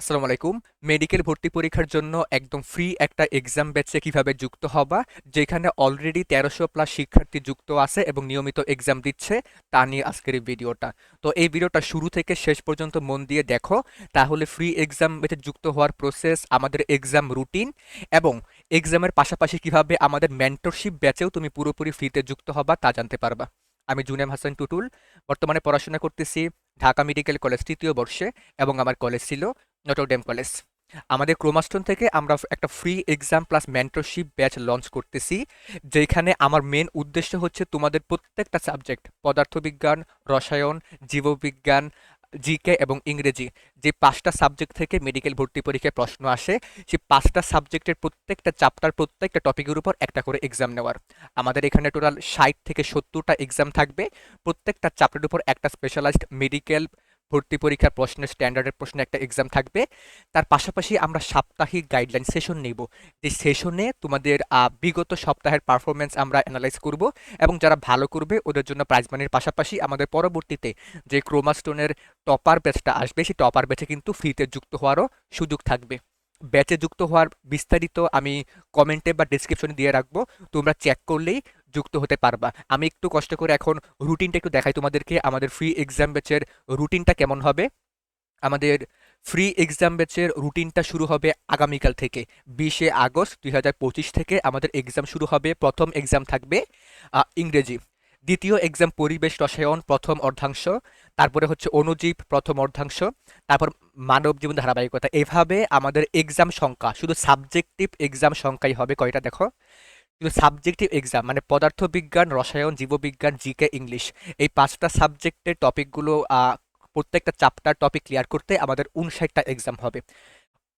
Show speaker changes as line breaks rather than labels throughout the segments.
আসসালামু আলাইকুম। মেডিকেল ভর্তি পরীক্ষার জন্য একদম ফ্রি একটা এক্সাম ব্যাচে কীভাবে যুক্ত হবা, যেখানে অলরেডি তেরোশো প্লাস শিক্ষার্থী যুক্ত আছে এবং নিয়মিত এক্সাম দিচ্ছে, তা নিয়ে আজকের এই ভিডিওটা। তো এই ভিডিওটা শুরু থেকে শেষ পর্যন্ত মন দিয়ে দেখো, তাহলে ফ্রি এক্সাম ব্যাচে যুক্ত হওয়ার প্রসেস আমাদের এক্সাম রুটিন এবং এক্সামের পাশাপাশি কীভাবে আমাদের মেন্টরশিপ ব্যাচেও তুমি পুরোপুরি ফ্রিতে যুক্ত হবা তা জানতে পারবা। আমি জুনেম হাসান টুটুল, বর্তমানে পড়াশোনা করতেছি ঢাকা মেডিকেল কলেজ তৃতীয় বর্ষে এবং আমার কলেজ ছিল নটরডেম কলেজ আমাদের ক্রোমাস্টন থেকে আমরা একটা free exam plus mentorship batch launch করতেছি, যেখানে আমার মেন উদ্দেশ্য হচ্ছে তোমাদের প্রত্যেকটা সাবজেক্ট পদার্থবিজ্ঞান, রসায়ন, জীববিজ্ঞান জিকে এবং ইংরেজি, যে পাঁচটা সাবজেক্ট থেকে মেডিকেল ভর্তি পরীক্ষায় প্রশ্ন আসে, সেই পাঁচটা সাবজেক্টের প্রত্যেকটা চাপ্টার প্রত্যেকটা টপিকের উপর একটা করে এক্সাম নেওয়ার। আমাদের এখানে টোটাল ষাট থেকে সত্তরটা এক্সাম থাকবে, প্রত্যেকটা চাপ্টারের উপর একটা স্পেশালাইজড মেডিকেল ভর্তি পরীক্ষার প্রশ্নের স্ট্যান্ডার্ডের প্রশ্নে একটা এক্সাম থাকবে। তার পাশাপাশি আমরা সাপ্তাহিক গাইডলাইন সেশন নেব। যে সেশনে তোমাদের বিগত সপ্তাহের পারফরমেন্স আমরা অ্যানালাইজ করব এবং যারা ভালো করবে ওদের জন্য প্রাইজ মানির পাশাপাশি আমাদের পরবর্তীতে যে ক্রোমাস্টোনের টপার ব্যাচটা আসবে, সেই টপার ব্যাচে কিন্তু ফ্রিতে যুক্ত হওয়ারও সুযোগ থাকবে। ব্যাচে যুক্ত হওয়ার বিস্তারিত আমি কমেন্টে বা ডিসক্রিপশনে দিয়ে রাখব। তোমরা চেক করলেই যুক্ত হতে পারবা। আমি একটু কষ্ট করে এখন রুটিনটা একটু দেখাই তোমাদেরকে। আমাদের ফ্রি এক্সাম ব্যাচের রুটিনটা কেমন হবে? আমাদের ফ্রি এক্সাম ব্যাচের রুটিনটা শুরু হবে আগামীকাল থেকে, বিশে আগস্ট দুই হাজার পঁচিশ থেকে আমাদের এক্সাম শুরু হবে। প্রথম এক্সাম থাকবে ইংরেজি। দ্বিতীয় এক্সাম পরিবেশ রসায়ন, প্রথম অর্ধাংশ। তারপরে হচ্ছে অণুজীব, প্রথম অর্ধাংশ। তারপর মানব জীবন ধারাবাহিকতা। এভাবে আমাদের এক্সাম সংখ্যা, শুধু সাবজেক্টিভ এক্সাম সংখ্যাই হবে। কয়টা দেখো? শুধু সাবজেক্টিভ এক্সাম মানে পদার্থবিজ্ঞান, রসায়ন, জীববিজ্ঞান জিকে ইংলিশ এই পাঁচটা সাবজেক্টের টপিকগুলো প্রত্যেকটা চাপ্টার টপিক ক্লিয়ার করতে আমাদের উনষাটটা এক্সাম হবে।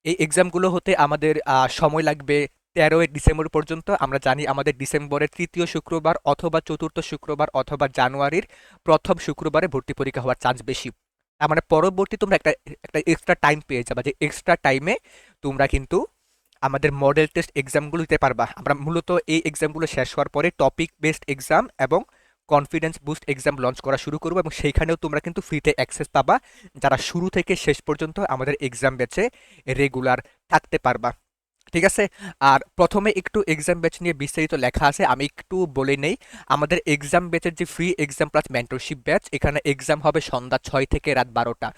এই এক্সামগুলো হতে আমাদের সময় লাগবে তেরোই ডিসেম্বর পর্যন্ত। আমরা জানি আমাদের ডিসেম্বরের তৃতীয় শুক্রবার অথবা চতুর্থ শুক্রবার অথবা জানুয়ারির প্রথম শুক্রবারে ভর্তি পরীক্ষা হওয়ার চান্স বেশি। তার মানে পরবর্তী তোমরা একটা একটা এক্সট্রা টাইম পেয়ে যাবে। যে এক্সট্রা টাইমে তোমরা কিন্তু আমাদের মডেল টেস্ট এক্সামগুলো দিতে পারবা। আমরা মূলত এই এক্সামগুলো শেষ হওয়ার পরে টপিক বেসড এক্সাম এবং কনফিডেন্স বুস্ট এক্সাম লঞ্চ করা শুরু করব এবং সেইখানেও তোমরা কিন্তু ফ্রিতে অ্যাক্সেস পাবা। যারা শুরু থেকে শেষ পর্যন্ত আমাদের এক্সাম ব্যাচে রেগুলার থাকতে পারবা। ঠিক আছে? আর প্রথমে একটু এক্সাম ব্যাচ নিয়ে বিস্তারিত লেখা আছে, আমি একটু বলে নেই। আমাদের এক্সাম ব্যাচের যে free exam plus mentorship batch এখানে এক্সাম হবে সন্ধ্যা ছয় থেকে রাত বারোটা।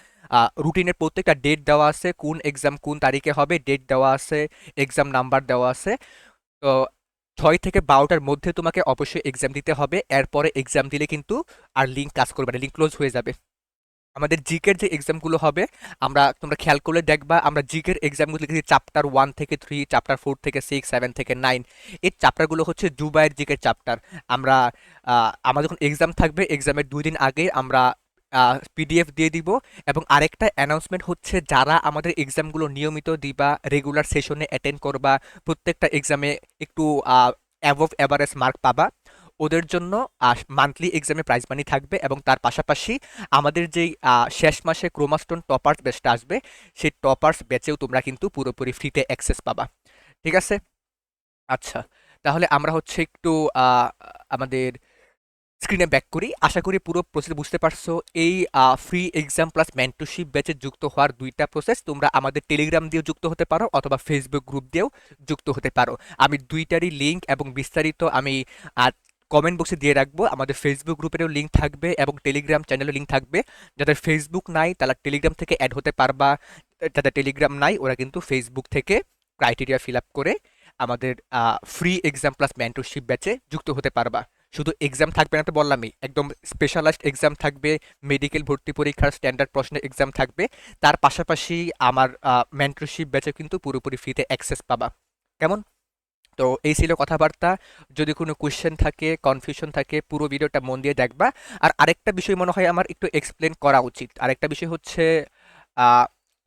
রুটিনের প্রত্যেকটা ডেট দেওয়া আছে, কোন এক্সাম কোন তারিখে হবে ডেট দেওয়া আছে এক্সাম নাম্বার দেওয়া আছে। তো ছয় থেকে বারোটার মধ্যে তোমাকে অবশ্যই এক্সাম দিতে হবে, এরপরে এক্সাম দিলে কিন্তু আর লিঙ্ক কাজ করবে না লিঙ্ক ক্লোজ হয়ে যাবে। আমাদের জিকের যে এক্সামগুলো হবে, আমরা, তোমরা খেয়াল করলে দেখবা, আমরা জিকের এক্সামগুলো লিখেছি চ্যাপ্টার ওয়ান থেকে থ্রি চ্যাপ্টার ফোর থেকে সিক্স সেভেন থেকে নাইন এই চ্যাপ্টারগুলো হচ্ছে দুবাইয়ের জিকের চ্যাপ্টার আমরা আমাদের যখন এক্সাম থাকবে এক্সামের দুই দিন আগে আমরা পিডিএফ দিয়ে দিব এবং আরেকটা অ্যানাউন্সমেন্ট হচ্ছে যারা আমাদের এক্সামগুলো নিয়মিত দিবা রেগুলার সেশনে অ্যাটেন্ড করবা, প্রত্যেকটা এক্সামে একটু অ্যাবভ অ্যাভারেজ মার্ক পাবা ওদের জন্য মান্থলি এক্সামে প্রাইজ মানি থাকবে এবং তার পাশাপাশি আমাদের যেই শেষ মাসে ক্রোমাস্টোন টপার্স ব্যাচটা আসবে, সেই টপার্স ব্যাচেও তোমরা কিন্তু পুরোপুরি ফ্রিতে অ্যাক্সেস পাবা। ঠিক আছে? আচ্ছা তাহলে আমরা হচ্ছে একটু আমাদের স্ক্রিনে ব্যাক করি। আশা করি পুরো প্রসেস বুঝতে পারছ। এই ফ্রি এক্সাম প্লাস মেন্টরশিপ ব্যাচে যুক্ত হওয়ার দুইটা প্রসেস তোমরা আমাদের টেলিগ্রাম দিয়েও যুক্ত হতে পারো অথবা ফেসবুক গ্রুপ দিয়েও যুক্ত হতে পারো। আমি দুইটারই লিঙ্ক এবং বিস্তারিত আমি কমেন্ট বক্সে দিয়ে রাখব। আমাদের ফেসবুক গ্রুপেরও লিঙ্ক থাকবে এবং টেলিগ্রাম চ্যানেলেও লিঙ্ক থাকবে। যাদের ফেসবুক নাই, তারা টেলিগ্রাম থেকে অ্যাড হতে পারবা। যাদের টেলিগ্রাম নাই, ওরা কিন্তু ফেসবুক থেকে ক্রাইটেরিয়া ফিল আপ করে আমাদের ফ্রি এক্সাম প্লাস মেন্টরশিপ ব্যাচে যুক্ত হতে পারবা। শুধু এক্সাম থাকবে না তো বললামই, একদম স্পেশালাইজড এক্সাম থাকবে মেডিকেল ভর্তি পরীক্ষার স্ট্যান্ডার্ড প্রশ্নের এক্সাম থাকবে। তার পাশাপাশি আমার মেন্টরশিপ ব্যাচে কিন্তু পুরোপুরি ফ্রিতে অ্যাক্সেস পাবা। কেমন? তো এই ছিল কথাবার্তা। যদি কোনো কোয়েশ্চেন থাকে কনফিউশন থাকে, পুরো ভিডিওটা মন দিয়ে দেখবা। আর আরেকটা বিষয় মনে হয় আমার একটু এক্সপ্লেন করা উচিত। আরেকটা বিষয় হচ্ছে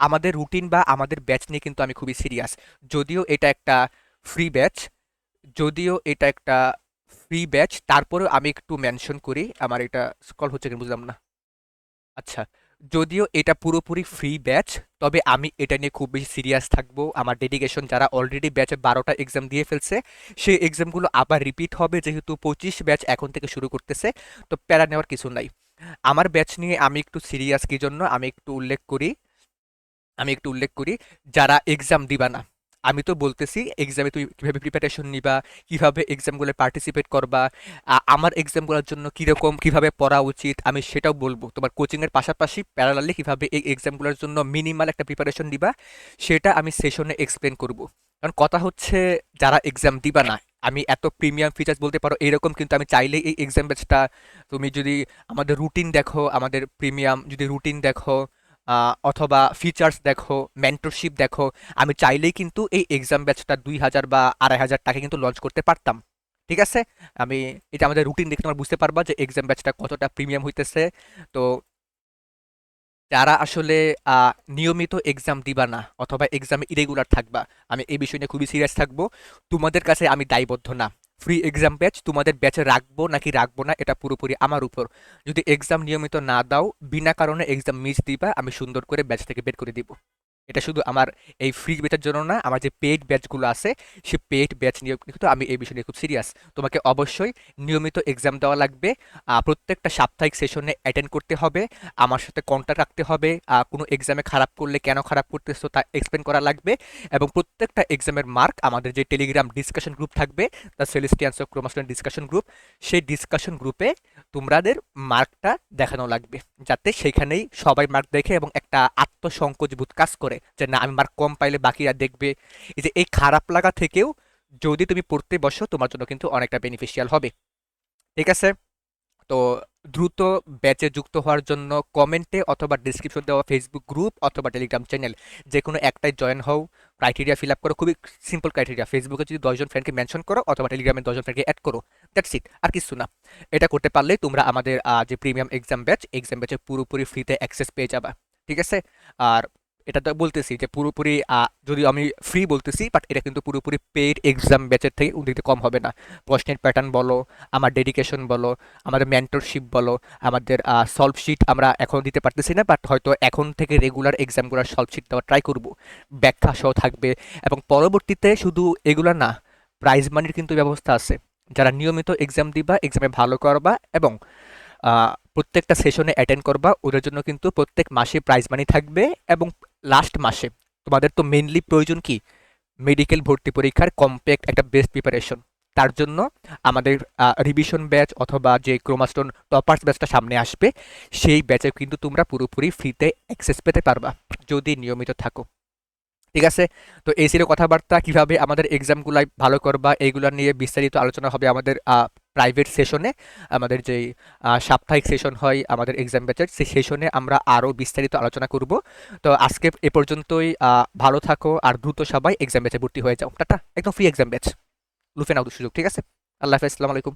আমাদের রুটিন বা আমাদের ব্যাচ নিয়ে কিন্তু আমি খুবই সিরিয়াস যদিও এটা একটা ফ্রি ব্যাচ যদিও এটা একটা ফ্রি ব্যাচ তারপরেও আমি একটু মেনশন করি। আমার এটা স্কল হচ্ছে কিনা বুঝলাম না। আচ্ছা। যদিও এটা পুরোপুরি ফ্রি ব্যাচ তবে আমি এটা নিয়ে খুব বেশি সিরিয়াস থাকব। আমার ডেডিকেশন যারা অলরেডি ব্যাচে বারোটা এক্সাম দিয়ে ফেলছে, সেই এক্সামগুলো আবার রিপিট হবে যেহেতু পঁচিশ ব্যাচ এখন থেকে শুরু করতেছে, তো প্যারা নেওয়ার কিছু নাই। আমার ব্যাচ নিয়ে আমি একটু সিরিয়াস কি জন্য? আমি একটু উল্লেখ করি। আমি একটু উল্লেখ করি, যারা এক্সাম দিবা না আমি তো বলতেছি এক্সামে তুই কীভাবে প্রিপারেশন নিবা, কীভাবে এক্সামগুলো পার্টিসিপেট করবা আমার এক্সামগুলোর জন্য কীরকম, কীভাবে পড়া উচিত, আমি সেটাও বলব। তোমার কোচিংয়ের পাশাপাশি প্যারালালে কীভাবে এই এক্সামগুলোর জন্য মিনিমাল একটা প্রিপারেশন দিবা সেটা আমি সেশনে এক্সপ্লেন করব। কারণ কথা হচ্ছে, যারা এক্সাম দিবা না, আমি এত প্রিমিয়াম ফিচার্স বলতে পারো, এরকম কিন্তু আমি চাইলেই এই এক্সাম ব্যাচটা তুমি যদি আমাদের রুটিন দেখো, আমাদের প্রিমিয়াম যদি রুটিন দেখো অথবা ফিচার্স দেখো মেন্টরশিপ দেখো, আমি চাইলেই কিন্তু এই এক্সাম ব্যাচটা দুই হাজার বা আড়াই হাজার টাকা কিন্তু লঞ্চ করতে পারতাম। ঠিক আছে? আমি এটা আমাদের রুটিন দেখে তোমরা বুঝতে পারবা যে এক্সাম ব্যাচটা কতটা প্রিমিয়াম হইতেছে। তো যারা আসলে নিয়মিত এক্সাম দিবা না অথবা এক্সামে ইরেগুলার থাকবা, আমি এই বিষয় নিয়ে খুবই সিরিয়াস থাকব। তোমাদের কাছে আমি দায়বদ্ধ না। ফ্রি এক্সাম ব্যাচ তোমাদের ব্যাচে রাখব নাকি রাখব না এটা পুরোপুরি আমার উপর। যদি এক্সাম নিয়মিত না দাও, বিনা কারণে এক্সাম মিস দিবা, আমি সুন্দর করে ব্যাচ থেকে বের করে দিব। এটা শুধু আমার এই ফ্রি ব্যাচের জন্য না, আমার যে পেইড ব্যাচগুলো আছে, সে পেইড ব্যাচ নিয়ে কিন্তু আমি এই বিষয় নিয়ে খুব সিরিয়াস তোমাকে অবশ্যই নিয়মিত এক্সাম দেওয়া লাগবে। প্রত্যেকটা সাপ্তাহিক সেশনে অ্যাটেন্ড করতে হবে। আমার সাথে কন্ট্যাক্ট রাখতে হবে। কোনো এক্সামে খারাপ করলে কেন খারাপ করতেছো তা এক্সপ্লেন করা লাগবে। এবং প্রত্যেকটা এক্সামের মার্ক আমাদের যে টেলিগ্রাম ডিসকাশন গ্রুপ থাকবে the Celestians of ক্রোমাস্টন discussion group সেই ডিসকাশন গ্রুপে তোমাদের মার্কটা দেখানো লাগবে। যাতে সেখানেই সবাই মার্ক দেখে এবং একটা আত্মসংকোচবোধ কাজ করে। যে না, আমি মার্ক কম পাইলে বাকিরা দেখবে। এই যে এই খারাপ লাগা থেকেও যদি তুমি পড়তে বসো, তোমার জন্য কিন্তু অনেকটা বেনিফিশিয়াল হবে। ঠিক আছে? তো দ্রুত ব্যাচে যুক্ত হওয়ার জন্য কমেন্টে অথবা ডিসক্রিপশন দেওয়া ফেসবুক গ্রুপ অথবা টেলিগ্রাম চ্যানেল যে কোনো একটাই জয়েন হও। ক্রাইটেরিয়া ফিল আপ করো, খুবই সিম্পল ক্রাইটেরিয়া ফেসবুকে যদি দশজন ফ্রেন্ডকে মেনশন করো অথবা টেলিগ্রামে দশজন ফ্রেন্ডকে অ্যাড করো দ্যাটস ইট আর কিছু না। এটা করতে পারলে তোমরা আমাদের যে প্রিমিয়াম এক্সাম ব্যাচ এক্সাম ব্যাচে পুরোপুরি ফ্রিতে অ্যাক্সেস পেয়ে যাবা। ঠিক আছে? আর এটা তো বলতেছি যে পুরোপুরি যদি আমি ফ্রি বলতেছি বাট এটা কিন্তু পুরোপুরি পেইড এক্সাম ব্যাচের থেকে উন্নতি কম হবে না। প্রশ্নের প্যাটার্ন বলো, আমার ডেডিকেশন বলো, আমাদের মেন্টরশিপ বলো, আমাদের সলভ শিট আমরা এখন দিতে পারতেছি না বাট হয়তো এখন থেকে রেগুলার এক্সামগুলোর সলভ শিট দেওয়া ট্রাই করব। ব্যাখ্যা সহ থাকবে। এবং পরবর্তীতে শুধু এগুলো না প্রাইজ মানির কিন্তু ব্যবস্থা আছে। যারা নিয়মিত এক্সাম দিবা এক্সামে ভালো করবা এবং প্রত্যেকটা সেশনে অ্যাটেন্ড করবা, ওদের জন্য কিন্তু প্রত্যেক মাসে প্রাইজ মানি থাকবে এবং লাস্ট মাসে। তোমাদের তো মেইনলি প্রয়োজন কি? মেডিকেল ভর্তি পরীক্ষার কম্প্যাক্ট একটা বেস্ট প্রিপারেশন তার জন্য আমাদের রিভিশন ব্যাচ অথবা যে ক্রোমাস্টোন টপার্স ব্যাচটা সামনে আসবে, সেই ব্যাচে কিন্তু তোমরা পুরোপুরি ফ্রিতে অ্যাক্সেস পেতে পারবা, যদি নিয়মিত থাকো। ঠিক আছে? তো এই ছিল কথাবার্তা কীভাবে আমাদের এক্সামগুলাই ভালো করবা এইগুলো নিয়ে বিস্তারিত আলোচনা হবে আমাদের প্রাইভেট সেশনে আমাদের যে সাপ্তাহিক সেশন হয় আমাদের এক্সাম ব্যাচের সেই সেশনে আমরা আরও বিস্তারিত আলোচনা করব। তো আজকে এ পর্যন্তই ভালো থাকো আর দ্রুত সবাই এক্সাম ব্যাচে ভর্তি হয়ে যাও। টাটা, একদম ফ্রি এক্সাম ব্যাচ লুফে নাও সুযোগ, ঠিক আছে? আল্লাহ হাফেজ আসসালামু আলাইকুম।